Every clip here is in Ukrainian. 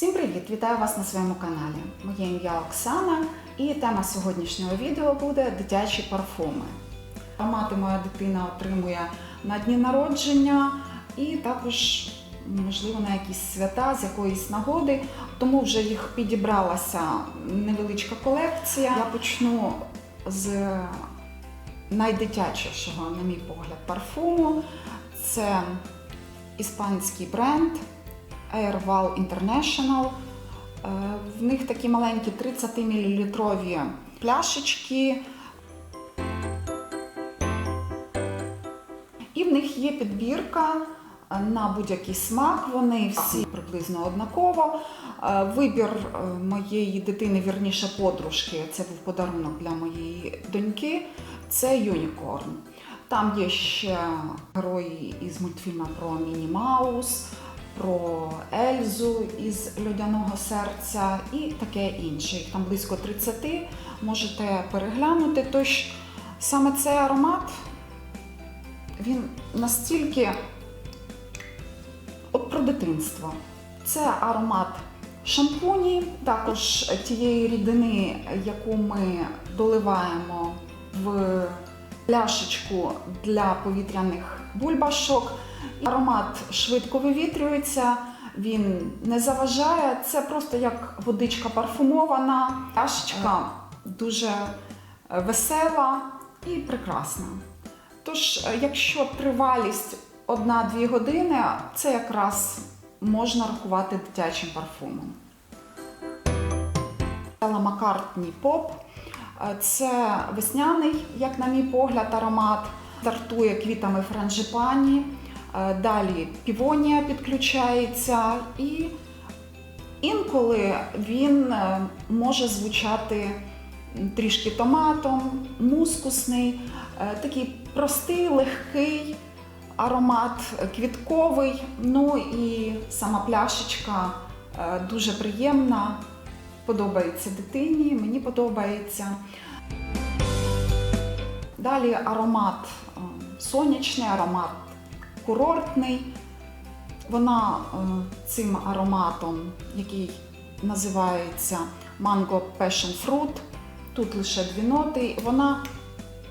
Всім привіт! Вітаю вас на своєму каналі. Моє ім'я Оксана і тема сьогоднішнього відео буде дитячі парфуми. Аромати моя дитина отримує на дні народження і також, можливо, на якісь свята з якоїсь нагоди, тому вже їх підібралася невеличка колекція. Я почну з найдитячішого, на мій погляд, парфуму. Це іспанський бренд Airwall International. Е, В них такі маленькі 30 мл пляшечки. І в них є підбірка е, на будь-який смак. Вони всі приблизно однаково. Е, Вибір моєї дитини, вірніше подружки, це був подарунок для моєї доньки. Це Юнікорн. Там є ще герої із мультфільму про Міні Маус, про Ельзу із Людяного серця і таке інше. Їх там близько 30. Можете переглянути. Тож саме цей аромат він настільки от про дитинство. Це аромат шампуні, також тієї рідини, яку ми доливаємо в пляшечку для повітряних бульбашок. Аромат швидко вивітрюється, він не заважає. Це просто як водичка парфумована, пляшечка дуже весела і прекрасна. Тож, е, якщо тривалість 1-2 години, це якраз можна рахувати дитячим парфумом. Стелла Маккартні Поп. Е, Це весняний, як на мій погляд, аромат. Стартує квітами франжипані, е, далі півонія підключається, і інколи він е, може звучати трішки томатом, мускусний, е, такий простий, легкий аромат, квітковий. Ну і сама пляшечка дуже приємна. Подобається дитині, мені подобається. Далі аромат е, сонячний, аромат курортний. Вона е, цим ароматом, який називається Mango Passion Fruit, тут лише дві ноти, вона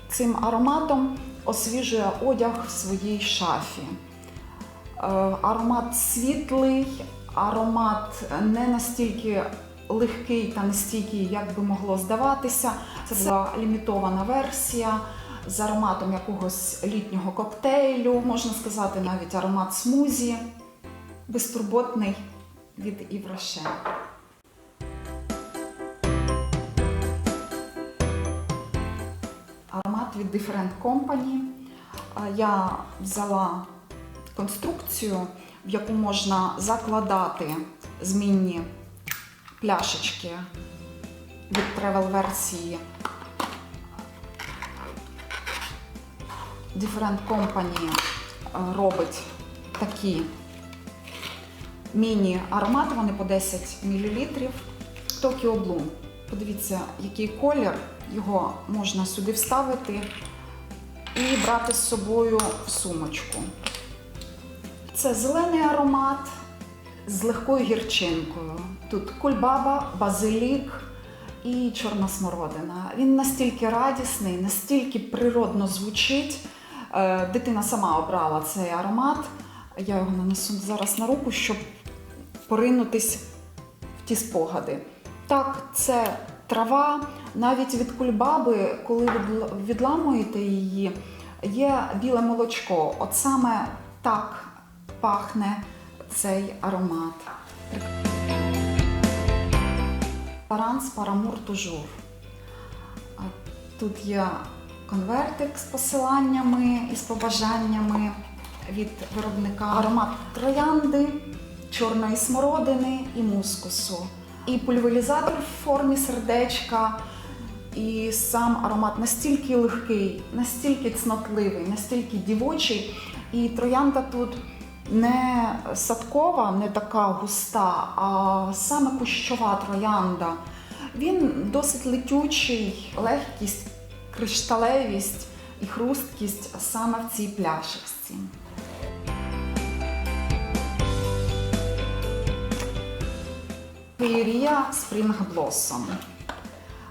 цим ароматом освіжує одяг в своїй шафі. Е, Аромат світлий, аромат не настільки легкий та нестійкий, як би могло здаватися. Це була лімітована версія з ароматом якогось літнього коктейлю, можна сказати, навіть аромат смузі, безтурботний від Івраше. Аромат від Different Company. Я взяла конструкцію, в яку можна закладати змінні пляшечки від тревел-версії Different Company е, робить такі міні-аромати, вони по 10 мл. Tokyo Bloom. Подивіться, який колір, його можна сюди вставити і брати з собою в сумочку. Це зелений аромат з легкою гірчинкою. Тут кульбаба, базилік і чорна смородина. Він настільки радісний, настільки природно звучить. Е, Дитина сама обрала цей аромат. Я його нанесу зараз на руку, щоб поринутись в ті спогади. Так, це трава, навіть від кульбаби, коли відламуєте її, є біле молочко. От саме так пахне цей аромат. Паранс Парамур Тужур. Тут є конвертик з посиланнями і з побажаннями від виробника. Аромат троянди, чорної смородини і мускусу. І пульверізатор в формі сердечка. І сам аромат настільки легкий, настільки цнотливий, настільки дівочий. І троянда тут не садкова, не така густа, а саме кущова троянда. Він досить летючий, легкість, кришталевість і хрусткість саме в цій пляшечці. Феєрія Spring Blossom.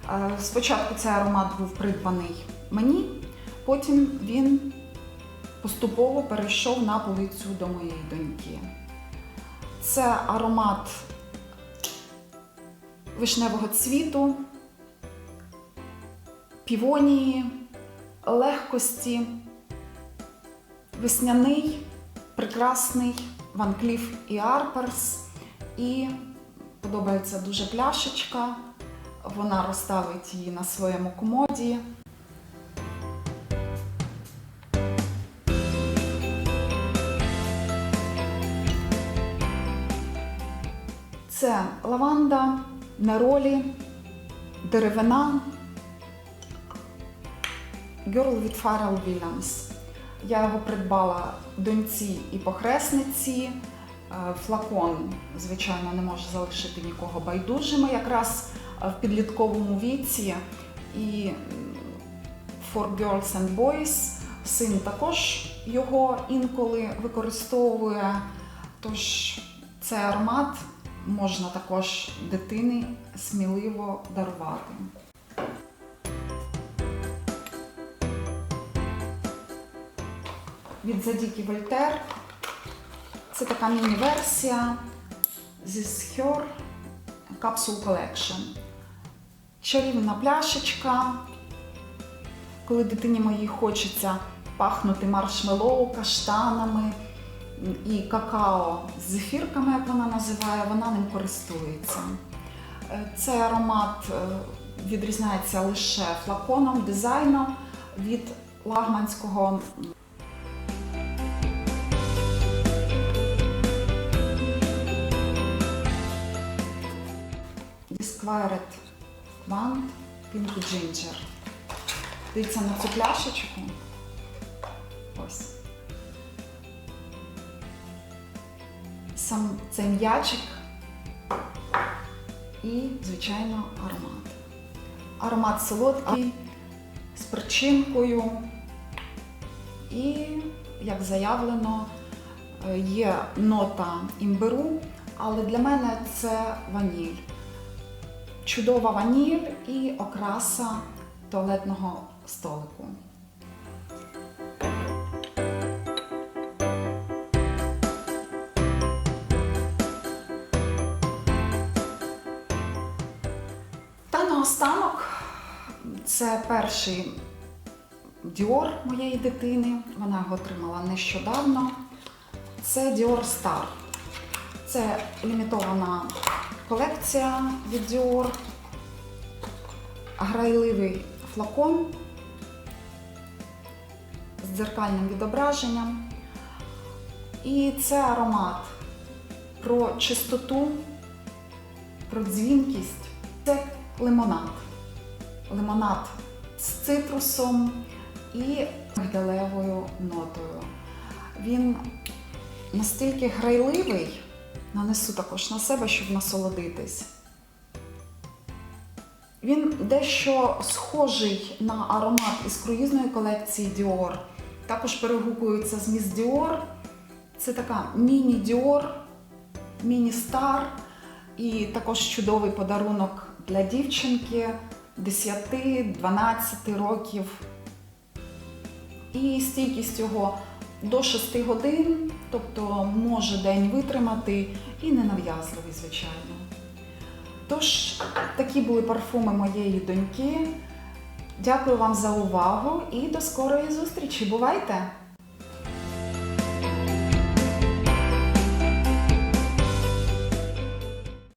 Е, Спочатку цей аромат був придбаний мені, потім він поступово перейшов на полицю до моєї доньки. Це аромат вишневого цвіту, півонії, легкості, весняний, прекрасний Ван Кліф і Арперс. І подобається дуже пляшечка. Вона розставить її на своєму комоді. Це лаванда, неролі, деревина, Girl with Pharrell Williams. Я його придбала доньці і похресниці. Е, Флакон, звичайно, не може залишити нікого байдужими, якраз е, в підлітковому віці. І For Girls and Boys син також його інколи використовує. Тож цей аромат можна також дитині сміливо дарувати. Від Задіки Вольтер. Це така міні-версія зі Her Capsule Collection. Чарівна пляшечка. Коли дитині моїй хочеться пахнути маршмеллоу, каштанами і какао з зефірками, як вона називає, вона ним користується. Е, Цей аромат е, відрізняється лише флаконом, дизайном від лагманського Disquired One Pink Ginger. Дивіться на цю пляшечку. Ось. Сам цей м'ячик і, звичайно, аромат. Аромат солодкий, з причинкою. І, як заявлено, е, є нота імбиру, але для мене це ваніль. Чудова ваніль і окраса туалетного столику. Та наостанок це перший Dior моєї дитини. Вона його отримала нещодавно. Це Dior Star. Це лімітована колекція від Dior. Грайливий флакон з дзеркальним відображенням. І це аромат про чистоту, про дзвінкість. Це лимонад. Лимонад з цитрусом і мигдалевою нотою. Він настільки грайливий, нанесу також на себе, щоб насолодитись. Він дещо схожий на аромат із круїзної колекції Dior. Також перегукується з Miss Dior. Це така міні-Dior, міні-стар і також чудовий подарунок для дівчинки 10-12 років. І стійкість його до 6 годин, тобто може день витримати і ненав'язливий, звичайно. Тож, такі були парфуми моєї доньки. Дякую вам за увагу і до скорої зустрічі. Бувайте!